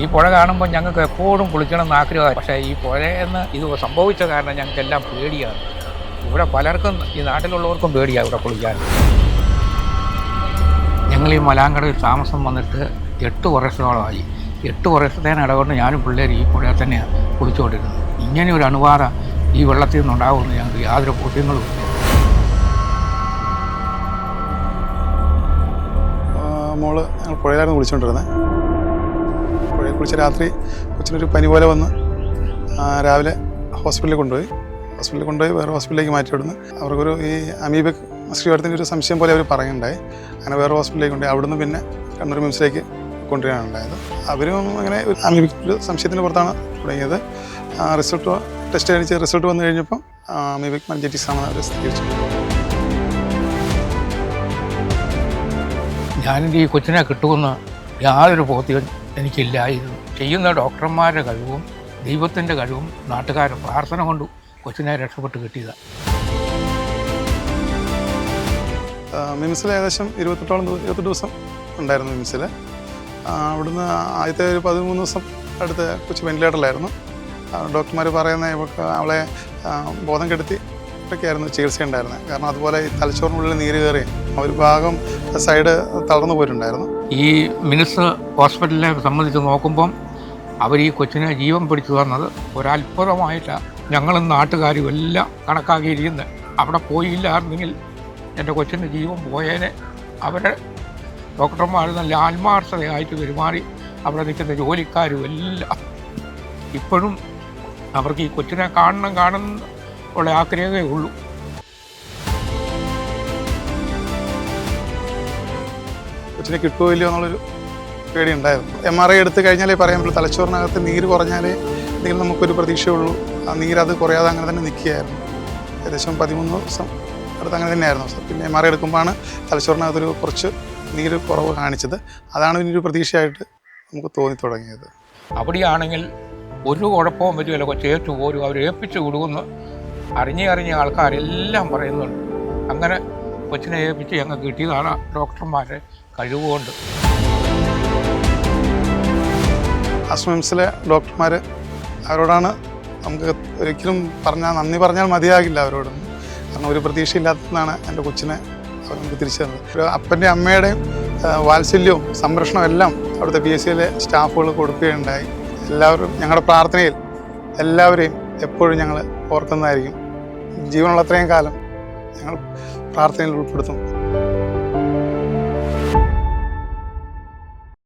ഈ പുഴ കാണുമ്പോൾ ഞങ്ങൾക്ക് എപ്പോഴും കുളിക്കണം എന്ന് ആഗ്രഹമാണ്. പക്ഷേ ഈ പുഴയെന്ന് ഇത് സംഭവിച്ച കാരണം ഞങ്ങൾക്കെല്ലാം പേടിയാണ്. ഇവിടെ പലർക്കും ഈ നാട്ടിലുള്ളവർക്കും പേടിയാണ് ഇവിടെ കുളിക്കാൻ. ഞങ്ങൾ ഈ മലാങ്കടയിൽ താമസം വന്നിട്ട് എട്ട് വർഷത്തോളമായി എട്ട് വർഷത്തേന് ഇടകൊണ്ട് ഞാനും പിള്ളേർ ഈ പുഴയിൽ തന്നെയാണ് കുളിച്ചുകൊണ്ടിരുന്നത്. ഇങ്ങനെ ഒരു അണുബാധ ഈ വെള്ളത്തിൽ നിന്നുണ്ടാകുമെന്ന് ഞങ്ങൾക്ക് യാതൊരു ബോധ്യങ്ങളും മോൾ ഞങ്ങൾ പുഴയിലായിരുന്നു കുളിച്ചുകൊണ്ടിരുന്നത്. കുളിച്ച് രാത്രി കൊച്ചിനൊരു പനി പോലെ വന്ന് രാവിലെ ഹോസ്പിറ്റലിൽ കൊണ്ടുപോയി. ഹോസ്പിറ്റലിൽ കൊണ്ടുപോയി വേറെ ഹോസ്പിറ്റലിലേക്ക് മാറ്റി വിടുന്നു. അവർക്കൊരു ഈ അമീബക് മസ്കിയോടത്തിന്റെ ഒരു സംശയം പോലെ അവർ പറയുന്നുണ്ടായി അങ്ങനെ വേറെ ഹോസ്പിറ്റലിലേക്ക് കൊണ്ടുപോയി. അവിടുന്ന് പിന്നെ കണ്ണൂർ മിംസിലേക്ക് കൊണ്ടുവരികയാണ് ഉണ്ടായത്. അവരും അങ്ങനെ അമീബിക് സംശയത്തിന് പുറത്താണ് തുടങ്ങിയത്. റിസൾട്ട് ടെസ്റ്റ് കഴിച്ച് റിസൾട്ട് വന്നു കഴിഞ്ഞപ്പം അമീബിക് മഞ്ചറ്റിസ് ആണ് അവർ സ്ഥിരീകരിച്ചത്. ഞാനെന്റെ ഈ കൊച്ചിനെ കിട്ടുമെന്ന് യാതൊരു ബോധ്യവും എനിക്കില്ലായിരുന്നു. ചെയ്യുന്ന ഡോക്ടർമാരുടെ കഴിവും ദൈവത്തിന്റെ കഴിവും നാട്ടുകാരുടെ പ്രാർത്ഥന കൊണ്ട് കൊച്ചിനെ രക്ഷപ്പെട്ട് കിട്ടിയതാണ് മിംസിൽ ഏകദേശം ഇരുപത്തെട്ടോളം ഇരുപത്തെട്ട് ദിവസം ഉണ്ടായിരുന്നു മിംസിൽ. അവിടുന്ന് ആദ്യത്തെ ഒരു പതിമൂന്ന് ദിവസം അടുത്ത് കൊച്ചു വെന്റിലേറ്ററിലായിരുന്നു. ഡോക്ടർമാർ പറയുന്ന അവളെ ബോധം കെടുത്തി ഒക്കെയായിരുന്നു ചികിത്സ ഉണ്ടായിരുന്നത്. കാരണം അതുപോലെ തലച്ചോറിനുള്ളിൽ നീര് കയറി ഒരു ഭാഗം സൈഡ് തളർന്നു പോയിട്ടുണ്ടായിരുന്നു. ഈ മിനിസ് ഹോസ്പിറ്റലിനെ സംബന്ധിച്ച് നോക്കുമ്പം അവർ ഈ കൊച്ചിനെ ജീവൻ പിടിച്ചു തന്നത് ഒരത്ഭുതമായിട്ടാണ് ഞങ്ങളും നാട്ടുകാരും എല്ലാം കണക്കാക്കിയിരിക്കുന്നത് അവിടെ പോയില്ലായിരുന്നെങ്കിൽ എന്റെ കൊച്ചിന്റെ ജീവൻ പോയേനെ. അവരെ ഡോക്ടർമാർ നല്ല ആത്മാർത്ഥതയായിട്ട് പെരുമാറി അവിടെ നിൽക്കുന്ന ജോലിക്കാരും എല്ലാം ഇപ്പോഴും അവർക്ക് ഈ കൊച്ചിനെ കാണണം കാണുന്ന ഉള്ള ആഗ്രഹമേ ഉള്ളൂ. കൊച്ചിനെ കിട്ടുമോ ഇല്ലയോ എന്നുള്ളൊരു പേടിയുണ്ടായിരുന്നു. എം ആർ ഐ എടുത്തു കഴിഞ്ഞാലേ പറയാൻ പറ്റുള്ളൂ തലച്ചോറിനകത്ത് നീര് കുറഞ്ഞാലേ എന്തെങ്കിലും നമുക്കൊരു പ്രതീക്ഷയുള്ളൂ. ആ നീരത് കുറയാതെ അങ്ങനെ തന്നെ നിൽക്കുകയായിരുന്നു. ഏകദേശം പതിമൂന്ന് ദിവസം അടുത്ത് അങ്ങനെ തന്നെയായിരുന്നു. പിന്നെ എം ആർ ഐ എടുക്കുമ്പോഴാണ് തലച്ചോറിനകത്തൊരു കുറച്ച് നീര് കുറവ് കാണിച്ചത്. അതാണ് ഇതിനൊരു പ്രതീക്ഷയായിട്ട് നമുക്ക് തോന്നി തുടങ്ങിയത്. അവിടെയാണെങ്കിൽ ഒരു കുഴപ്പവും പറ്റില്ല കൊച്ചേറ്റു പോരും അവർ ഏൽപ്പിച്ചു വിടുമെന്ന് അറിഞ്ഞ് അറിഞ്ഞ ആൾക്കാരെല്ലാം പറയുന്നുണ്ട്. അങ്ങനെ കൊച്ചിനെ ഏൽപ്പിച്ച് ഞങ്ങൾ കിട്ടിയതാണ് ഡോക്ടർമാരെ കഴിവുകൊണ്ട്. അസ്മിംസിലെ ഡോക്ടർമാർ അവരോടാണ് നമുക്ക് ഒരിക്കലും പറഞ്ഞാൽ നന്ദി പറഞ്ഞാൽ മതിയാകില്ല അവരോട്. കാരണം ഒരു പ്രതീക്ഷയില്ലാത്തതാണ് എന്റെ കൊച്ചിനെ അവർ നമുക്ക് തിരിച്ചു തന്നത്. ഒരു അപ്പന്റെ അമ്മയുടെയും വാത്സല്യവും സംരക്ഷണവും എല്ലാം അവിടുത്തെ പി എസ് സിയിലെ സ്റ്റാഫുകൾ കൊടുക്കുകയുണ്ടായി. എല്ലാവരും ഞങ്ങളുടെ പ്രാർത്ഥനയിൽ എല്ലാവരെയും എപ്പോഴും ഞങ്ങൾ ഓർക്കുന്നതായിരിക്കും. ജീവനുള്ളത്രയും കാലം ഞങ്ങൾ പ്രാർത്ഥനയിൽ ഉൾപ്പെടുത്തും.